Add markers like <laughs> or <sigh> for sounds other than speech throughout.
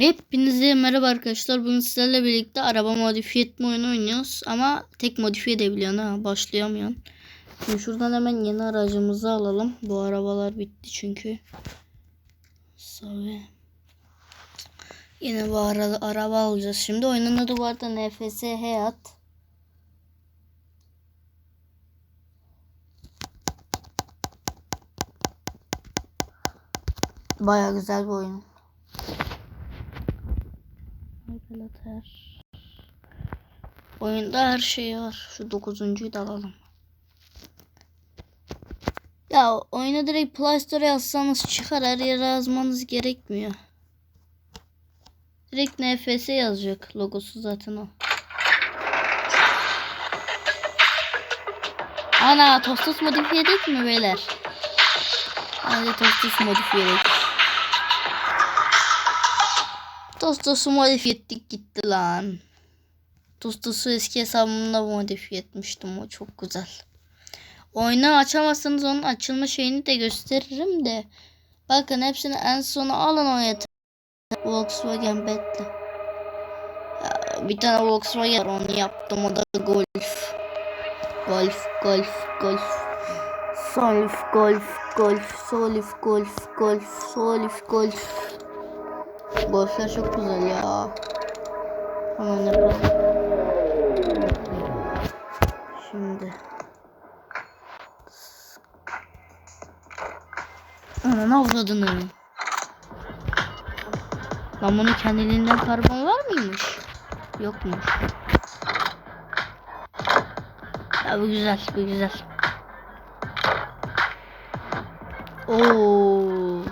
Hepinize merhaba arkadaşlar. Bugün sizlerle birlikte araba modifiye etme oyunu oynuyoruz. Ama tek modifiye edebiliyorsun ha. Başlayamıyorsun. Şimdi şuradan hemen yeni aracımızı alalım. Bu arabalar bitti çünkü. Savi. Yine bu ara, araba alacağız. Şimdi oyunun adı bu arada NFS Hayat. Baya güzel bir oyun. Arkadaşlar. Oyunda her şey var. Şu dokuzuncuyu da alalım. Ya oyuna direkt Play Store yazsanız çıkar. Her yere yazmanız gerekmiyor. Direkt NFS yazacak. Logosu zaten o. Ana Tostos modifiye edik mi beyler? Hadi Tostos modifiye edik. Tostos'u modifiye ettik gitti lan. Tostos'u eski hesabımda modifiye etmiştim. O çok güzel. Oyunu açamazsanız onun açılma şeyini de gösteririm de. Bakın hepsini en sona alın o yeter. Volkswagen Betle. Ya, bir tane Volkswagen onu yaptım. O da Golf. Golf, Golf, Golf. Solif, Golf, Golf, Solif, Golf, Golf, Solif, Golf. Golfler çok güzel ya. Hemen yapalım. Şimdi. Ananı avradını. Lan bunun kendiliğinden karbon var mıymış? Yokmuş. Ya bu güzel, bu güzel. Oo.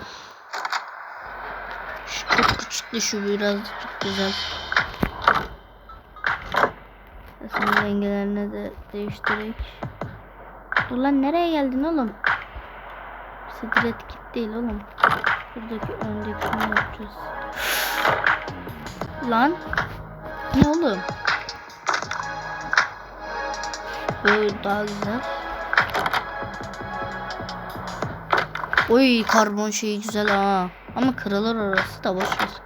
Küçüktü şu biraz güzel. Senin dengelerini de değiştirek. Dur lan nereye geldin oğlum? Sidret git değil oğlum. Buradaki öndekini yapacağız. Lan. Ne oğlum? Böyle daha güzel. Oy karbon şeyi güzel ha. Ama kırılır orası da boş ver.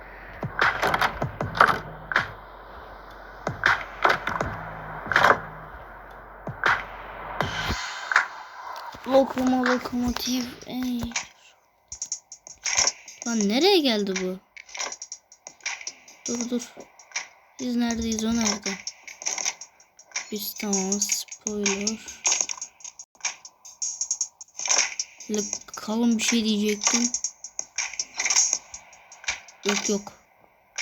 Lokoma lokomotiv. Ey. Lan nereye geldi bu? Dur dur. Biz neredeyiz o nerede? Biz tamam spoiler. Böyle kalın bir şey diyecektim. Yok yok.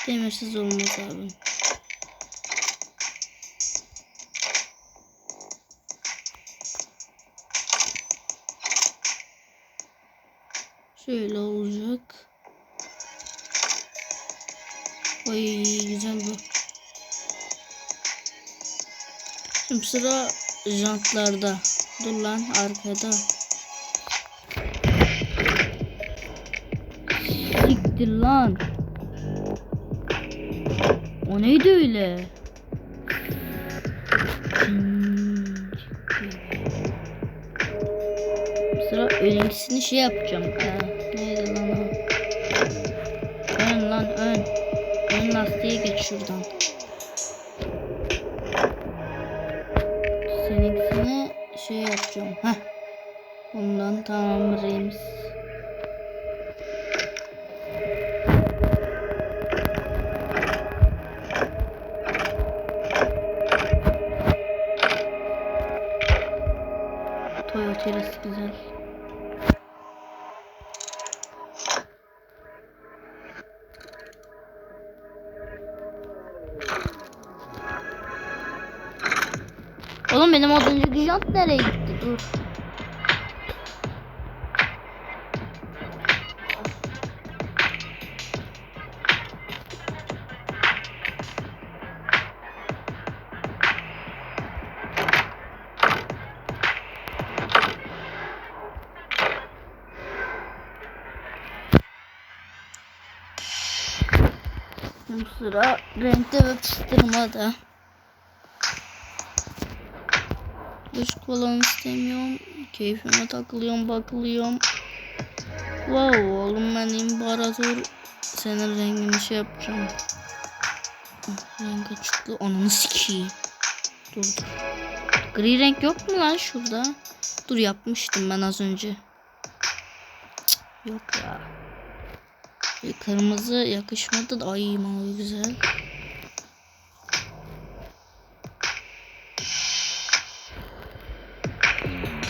Demirsiz olmaz abi. Şöyle olacak. Oy güzel bu. Şimdi sıra jantlarda. Dur lan arkada. Siktir lan. O neydi öyle? Sıra önemlisini şey yapacağım. Ha, lastiğe geç şuradan. Seninkisini şey yapacağım. Heh. Bundan tamam Rems. Oğlum benim az önceki jant nereye gitti? Dur. Şimdi sıra renkte ve pıstırmada. Dış falan istemiyorum. Keyfime takılıyorum bakılıyorum. Wow oğlum ben imparator senin rengini şey yapacağım. Renk açıklı. Ananı sikeyim. Dur dur. Gri renk yok mu lan şurada? Dur yapmıştım ben az önce. Cık, yok ya. Bir Kırmızı yakışmadı da ay mavi güzel.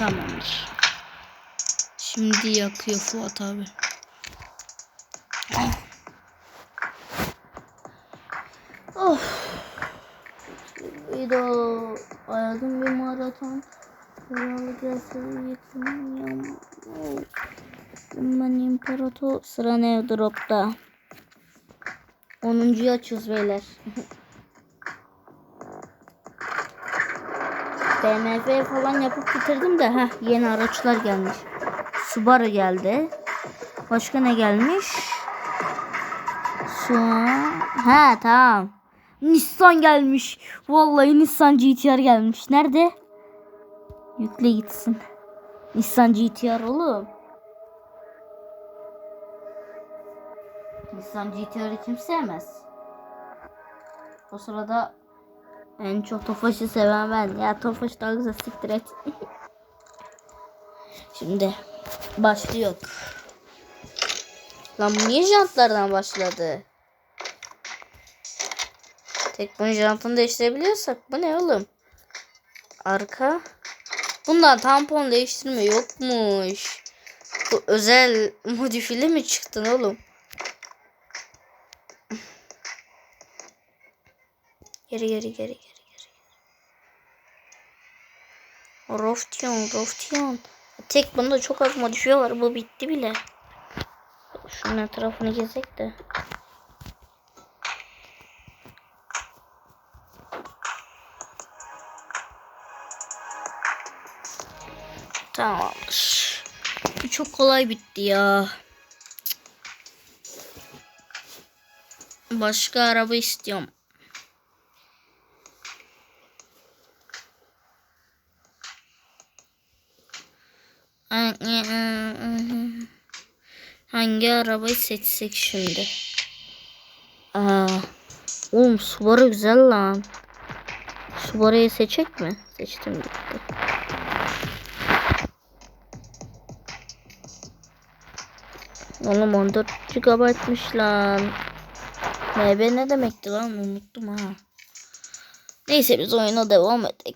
Tamamdır. Şimdi yakıyor Fuat abi. Of. Bir daha aradım bir maraton. Ben imparator sıra ne dropta. 10. açıyoruz beyler. <laughs> BMW falan yapıp bitirdim de ha yeni araçlar gelmiş. Subaru geldi. Başka ne gelmiş? An... Ha tamam. Nissan gelmiş. Vallahi Nissan GTR gelmiş. Nerede? Yükle gitsin. Nissan GTR oğlum. Nissan GTR'ı kim sevmez? O sırada en çok Tofaş'ı seven ben. Ya Tofaş daha güzel siktir et. <laughs> Şimdi başlıyor. Lan niye jantlardan başladı? Tek bunun jantını değiştirebiliyorsak bu ne oğlum? Arka. Bundan tampon değiştirme yokmuş. Bu özel modifili mi çıktın oğlum? Geri geri geri geri geri. Roftion, Roftion. Tek bunda çok az modifiye var. Bu bitti bile. Şunun etrafını gezek de. Tamamdır. Bu çok kolay bitti ya. Başka araba istiyorum. Hangi arabayı seçsek şimdi? Aa, oğlum Subaru güzel lan. Subaru'yu seçecek mi? Seçtim gitti. Oğlum 14 GB'mış lan. MB ne demekti lan unuttum ha. Neyse biz oyuna devam edelim.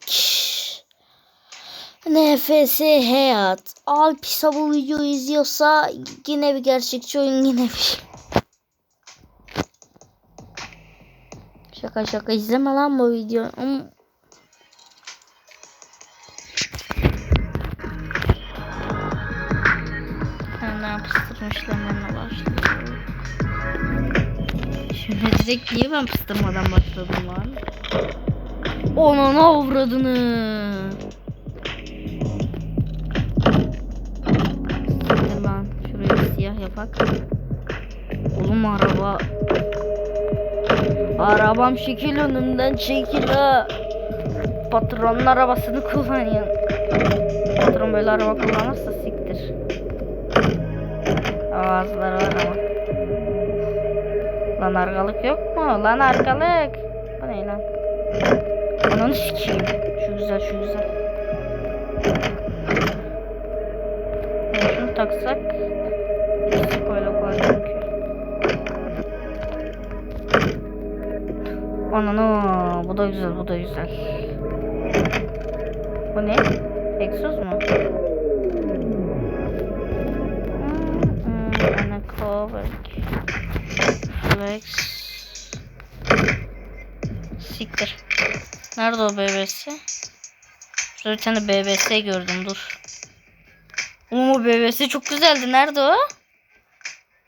NFS Hayat. Alp bu videoyu izliyorsa yine bir gerçekçi oyun yine bir. Şaka şaka izleme lan bu videoyu. Ama... Hemen yapıştırmışlar bana başladı. Şimdi direkt niye ben pıstırmadan başladım lan? Onun avradını. Yapak. Oğlum araba. Arabam şekil önümden çekil ha. Patronun arabasını kullanıyor. Patron böyle araba kullanırsa siktir. Ağızları var ama. Lan arkalık yok mu? Lan arkalık. Bu ne lan? Ananı sikeyim. Şu güzel şu güzel. Şunu taksak. Bu da güzel bu da güzel. Bu ne? Exos mu? Ana cover. Flex. Siktir. Nerede o BBS? Şurada bir BBS gördüm dur. Oğlum o BBS çok güzeldi. Nerede o?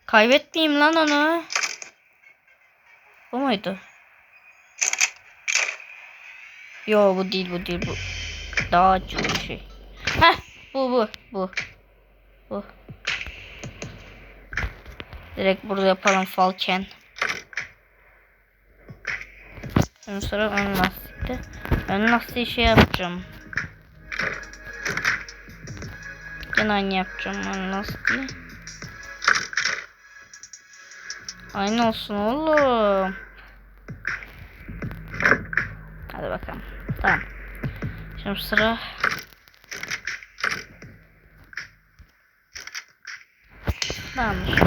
Kaybetmeyeyim lan onu. Bu muydu? Yo bu değil bu değil bu. Daha bir şey. Heh bu bu bu. Bu. Direkt burada yapalım Falken. Ön sıra ön lastikte. Ön lastiği şey yapacağım. Yine aynı yapacağım ön lastiği. Aynı olsun oğlum. Şimdi sıra Tamamdır.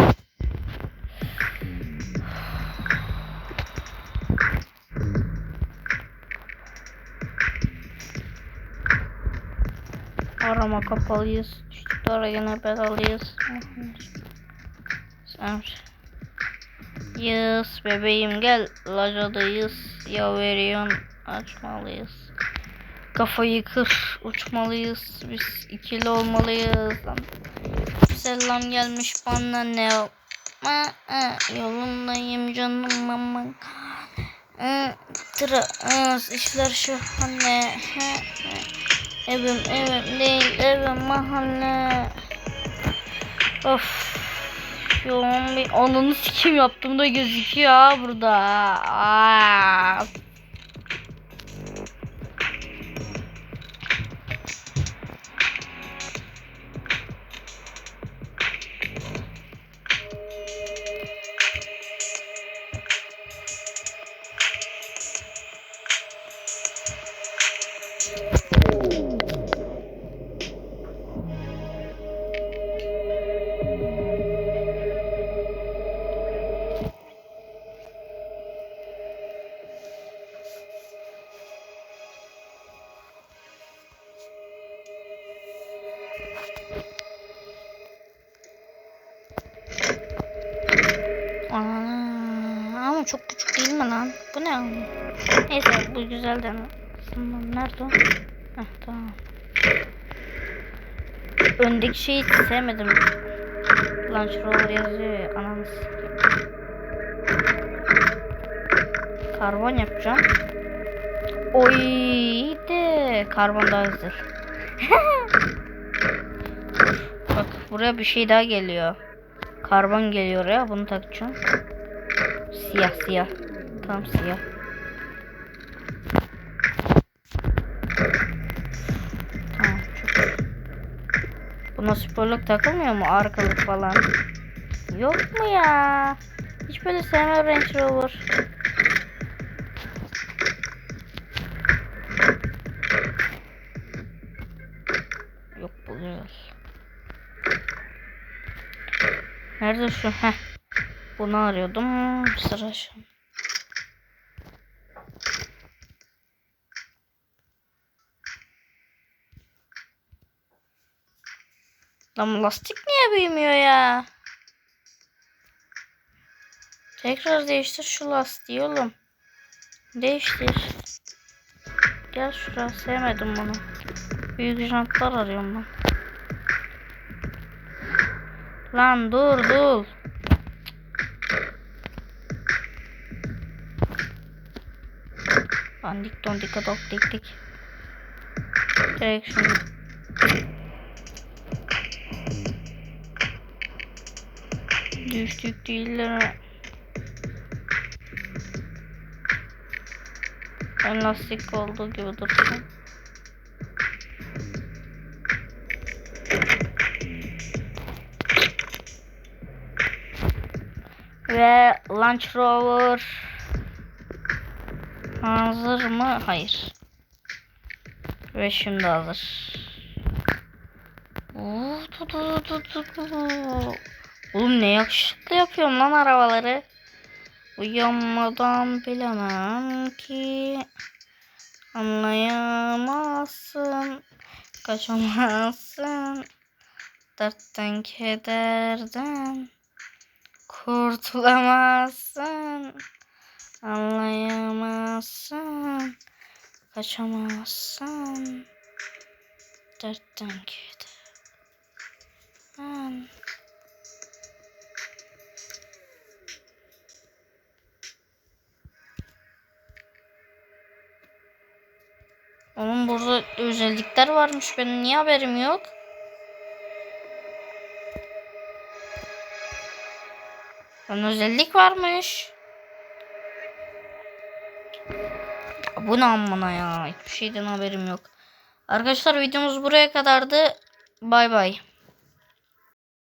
Arama kapalıyız. İşte arayana bedalıyız. Sen Yes bebeğim gel lacadayız ya veriyorsun açmalıyız kafayı kır. Uçmalıyız. Biz ikili olmalıyız selam gelmiş bana ne yapma? E, yolundayım canım ama e, Tıra, e, işler he, he. evim evim değil evim mahalle. Of Yoğun bir ananı sikim yaptım da gözüküyor burada. Aa. Ama çok küçük değil mi lan? Bu ne? Neyse bu güzel de. Nerede o? Heh, tamam. Öndeki şeyi hiç sevmedim. Launch rover yazıyor ya. Ananı. Karbon yapacağım. Oy de karbon daha güzel. <laughs> Bak buraya bir şey daha geliyor. Karbon geliyor ya bunu takacağım. Siyah siyah. Tam siyah. Tamam. Buna sporluk takılmıyor mu? Arkalık falan. Yok mu ya? Hiç böyle sevmem Range Rover. Yok bu güzel. Nerede şu? Heh. Bunu arıyordum. Sıra şu. Lan lastik niye büyümüyor ya? Tekrar değiştir şu lastiği oğlum. Değiştir. Gel şuraya sevmedim bunu. Büyük jantlar arıyorum ben. Lan dur dur. Lan dik don dik dik. Direkt şunu. Düştük değiller. Ben lastik olduğu gibi dursun. Ve Launch Rover hazır mı? Hayır. Ve şimdi hazır. Oğlum ne yakışıklı yapıyorum lan arabaları. Uyanmadan bilemem ki anlayamazsın, kaçamazsın dertten kederden kurtulamazsın, anlayamazsın, kaçamazsın dertten kederden. Onun burada özellikler varmış. Benim niye haberim yok? Lan özellik varmış. Bu ne amına ya? Hiçbir şeyden haberim yok. Arkadaşlar videomuz buraya kadardı. Bay bay.